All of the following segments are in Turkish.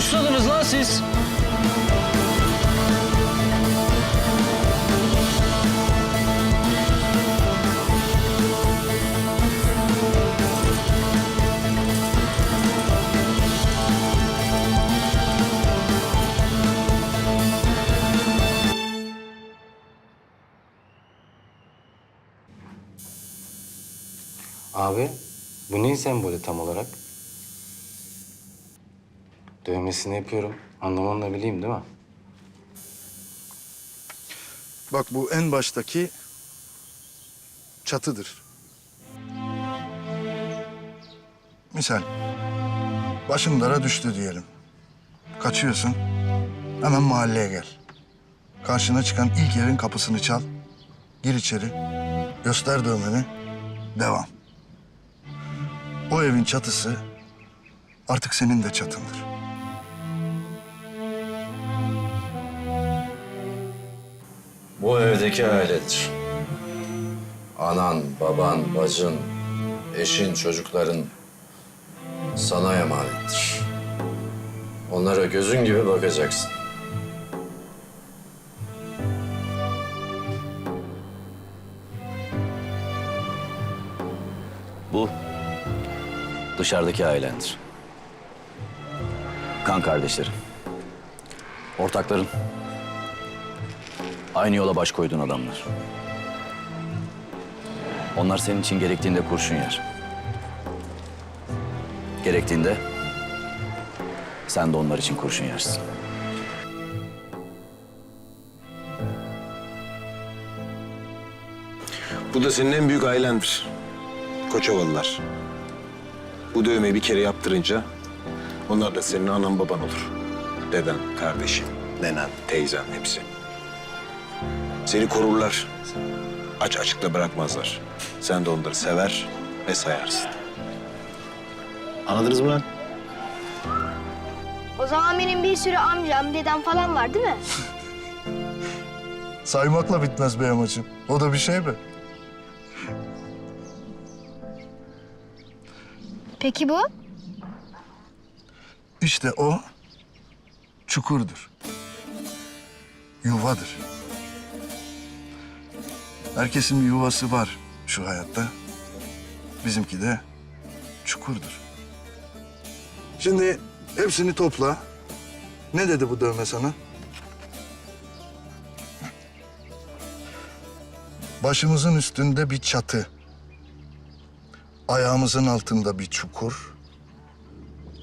Usladınız lan siz. Abi, bu neyin sembolü tam olarak? Dövmesini yapıyorum. Anlamam da bileyim değil mi? Bak bu en baştaki çatıdır. Misal, başın dara düştü diyelim. Kaçıyorsun, hemen mahalleye gel. Karşına çıkan ilk evin kapısını çal, gir içeri, göster dövmeni, devam. O evin çatısı artık senin de çatındır. Bu evdeki ailedir. Anan, baban, bacın, eşin, çocukların sana emanettir. Onlara gözün gibi bakacaksın. Bu dışarıdaki ailendir. Kan kardeşlerin. Ortakların. Aynı yola baş koyduğun adamlar. Onlar senin için gerektiğinde kurşun yer. Gerektiğinde sen de onlar için kurşun yersin. Bu da senin en büyük ailendir. Koçovalılar. Bu dövmeyi bir kere yaptırınca onlar da senin anan baban olur. Deden, kardeşin, nenen, teyzen hepsi. Seni korurlar. Aç açıkta bırakmazlar. Sen de onları sever ve sayarsın. Anladınız mı lan? O zaman benim bir sürü amcam, dedem falan var değil mi? Saymakla bitmez be amacım. O da bir şey be. Peki bu? İşte o çukurdur. Yuvadır. Herkesin bir yuvası var şu hayatta. Bizimki de çukurdur. Şimdi hepsini topla. Ne dedi bu dövme sana? Başımızın üstünde bir çatı. Ayağımızın altında bir çukur.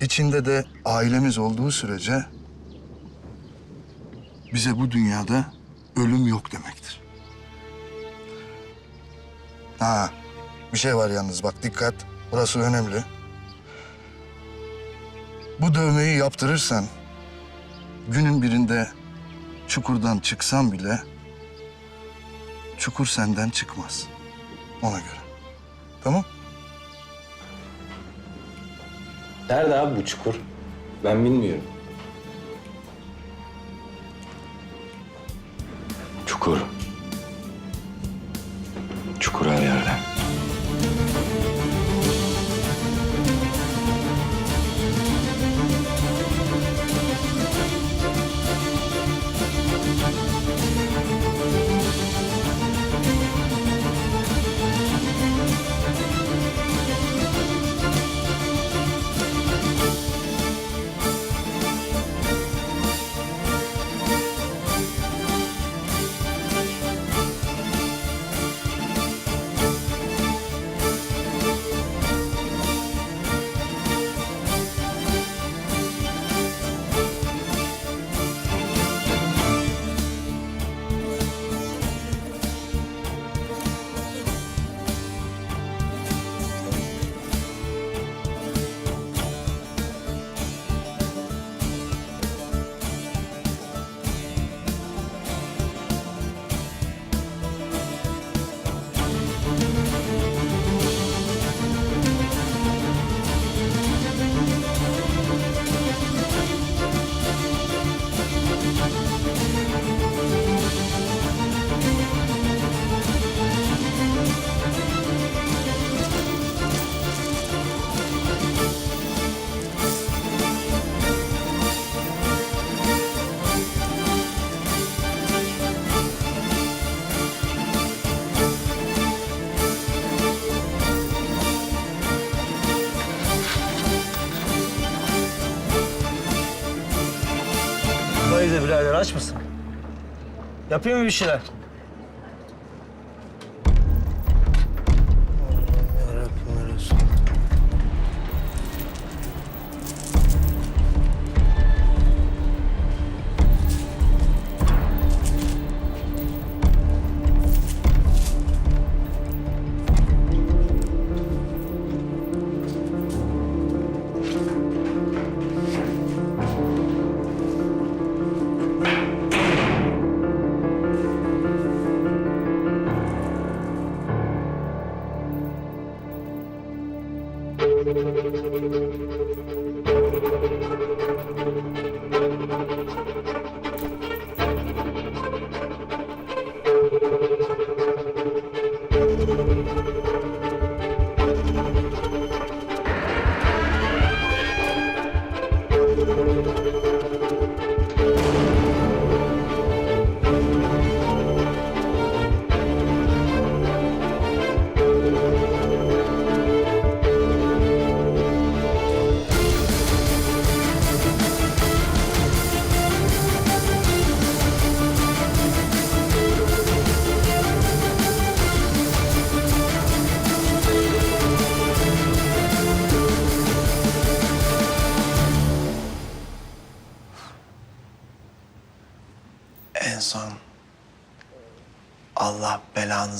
İçinde de ailemiz olduğu sürece bize bu dünyada ölüm yok demektir. Ha, bir şey var yalnız bak dikkat. Burası önemli. Bu dövmeyi yaptırırsan günün birinde çukurdan çıksan bile çukur senden çıkmaz. Ona göre. Tamam? Nerede abi bu çukur? Ben bilmiyorum. Çukur. Çukur her aç mısın? Yapıyor mu bir şeyler?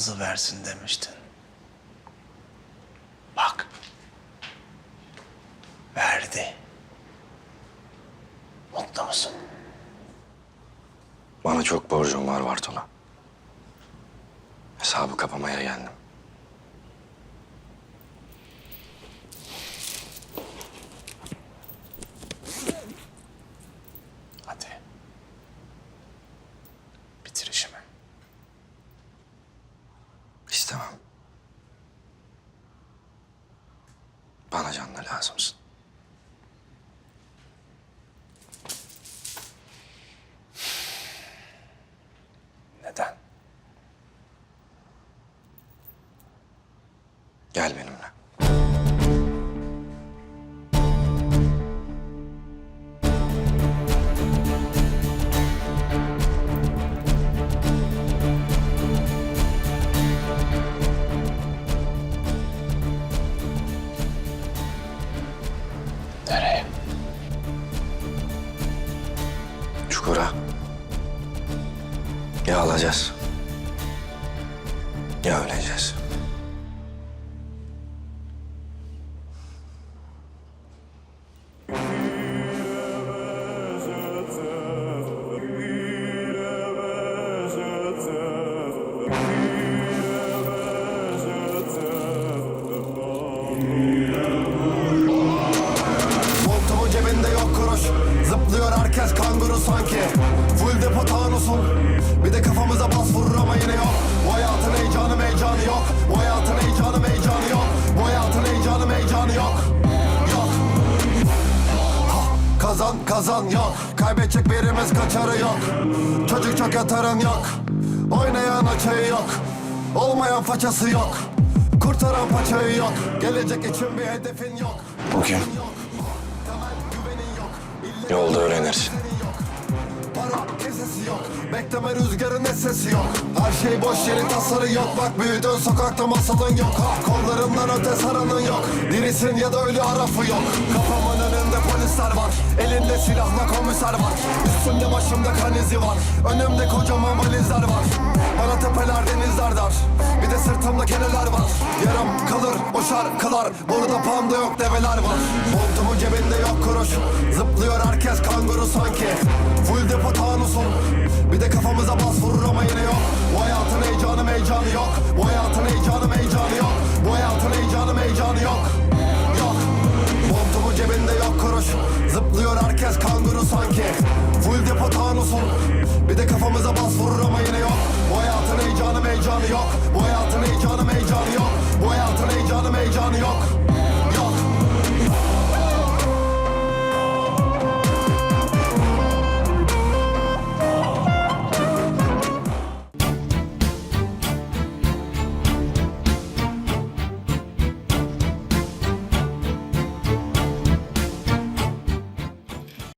Belanızı versin demiştin. Bak. Verdi. Mutlu musun? Bana çok borcum var Bartolo. Hesabı kapamaya geldim. Bana canlı lazım. yapmaz mısın? Neden? Gel benimle. Kazan yok. Kaybedecek birimiz kaçarı yok. Çocuk çok yatarın yok. Oynayan açayı yok. Olmayan façası yok. Kurtaran paçayı yok. Gelecek için bir hedefin yok. Bugün yolda öğrenirsin. Yok. Bekleme rüzgarın sesi yok. Her şey boş yerin tasarı yok. Bak büyüdün sokakta masalın yok. Ha, Kollarından öte saranın yok. Dirisin ya da ölü arafı yok. Kafamın önünde polisler var. Elinde silahla komiser var. Üstümde başımda kan izi var. Önümde kocaman valizler var. Bana tepeler denizler dar de sırtımda keneler var. Yarım kalır o şarkılar Burada panda yok develer var. Montumun cebinde yok kuruş. Zıplıyor herkes kanguru sanki. Full depo tanusun Bir de kafamıza bas vurur ama yine yok. Bu hayatın heyecanı meycanı yok. Bu hayatın heyecanı meycanı yok. Bu hayatın heyecanı meycanı yok. Yok. Montumun cebinde yok kuruş. Zıplıyor herkes kanguru sanki. Full depo tanusun Bir de kafamıza bas vurur ama yine yok Alım heyecanı yok.